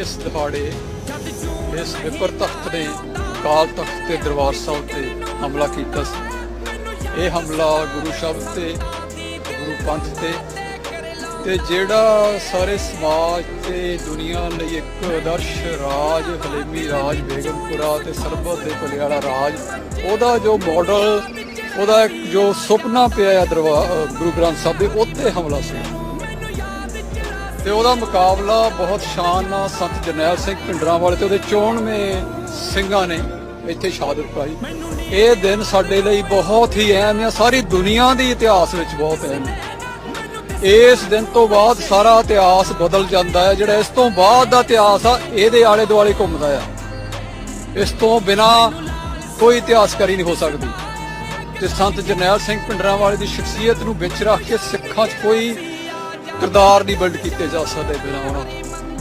ਇਸ ਦਿਹਾੜੇ, ਇਸ ਵਿਪਰ ਤਖਤ ਨੇ ਕਾਲ ਤਖਤ ਤੇ ਦਰਬਾਰ ਸਾਹਿਬ ਤੇ ਹਮਲਾ ਕੀਤਾ ਸੀ। ਇਹ ਹਮਲਾ ਗੁਰੂ ਸ਼ਬਦ ਤੇ, ਗੁਰੂ ਪੰਥ ਤੇ ਤੇ ਜਿਹੜਾ ਸਾਰੇ ਸਮਾਜ ਤੇ ਦੁਨੀਆ ਲਈ ਇੱਕ ਆਦਰਸ਼ ਰਾਜ, ਹਲੇਮੀ ਰਾਜ, ਬੇਗਮਪੁਰਾ ਤੇ ਸਰਬਤ ਦੇ ਭਲੇ ਵਾਲਾ ਰਾਜ, ਉਹਦਾ ਜੋ ਮਾਡਲ ਉਹਦਾ ਜੋ ਸੁਪਨਾ ਪਿਆ ਹੈ ਦਰਬਾਰ ਗੁਰੂ ਗ੍ਰੰਥ ਸਾਹਿਬ ਦੇ ਉੱਤੇ ਹਮਲਾ ਸੀ। ਤੇ ਉਹਦਾ ਮੁਕਾਬਲਾ ਬਹੁਤ ਸ਼ਾਨ ਨਾਲ ਸੰਤ ਜਰਨੈਲ ਸਿੰਘ ਭਿੰਡਰਾਂ ਵਾਲੇ ਤੇ ਉਹਦੇ 94 ਸਿੰਘਾਂ ਨੇ ਇੱਥੇ ਸ਼ਹਾਦਤ ਪਾਈ। ਇਹ ਦਿਨ ਸਾਡੇ ਲਈ ਬਹੁਤ ਹੀ ਅਹਿਮ ਹੈ। ਸਾਰੀ ਦੁਨੀਆ ਦੇ ਇਤਿਹਾਸ ਵਿੱਚ ਬਹੁਤ ਅਹਿਮ ਹੈ। ਇਸ ਦਿਨ ਤੋਂ ਬਾਅਦ ਸਾਰਾ ਇਤਿਹਾਸ ਬਦਲ ਜਾਂਦਾ ਹੈ। ਜਿਹੜਾ ਇਸ ਤੋਂ ਬਾਅਦ ਦਾ ਇਤਿਹਾਸ ਆ, ਇਹਦੇ ਆਲੇ ਦੁਆਲੇ ਘੁੰਮਦਾ ਆ। ਇਸ ਤੋਂ ਬਿਨਾ ਕੋਈ ਇਤਿਹਾਸਕਾਰੀ ਨਹੀਂ ਹੋ ਸਕਦੀ। ਤੇ ਸੰਤ ਜਰਨੈਲ ਸਿੰਘ ਭਿੰਡਰਾਂ ਵਾਲੇ ਦੀ ਸ਼ਖਸੀਅਤ ਨੂੰ ਵਿੱਚ ਰੱਖ ਕੇ ਸਿੱਖਾਂ 'ਚ ਕੋਈ ਕਿਰਦਾਰ ਨਹੀਂ ਬਿਲਡ ਕੀਤੇ ਜਾ ਸਕਦੇ ਬਿਨਾਂ ਉਹਨਾਂ ਤੋਂ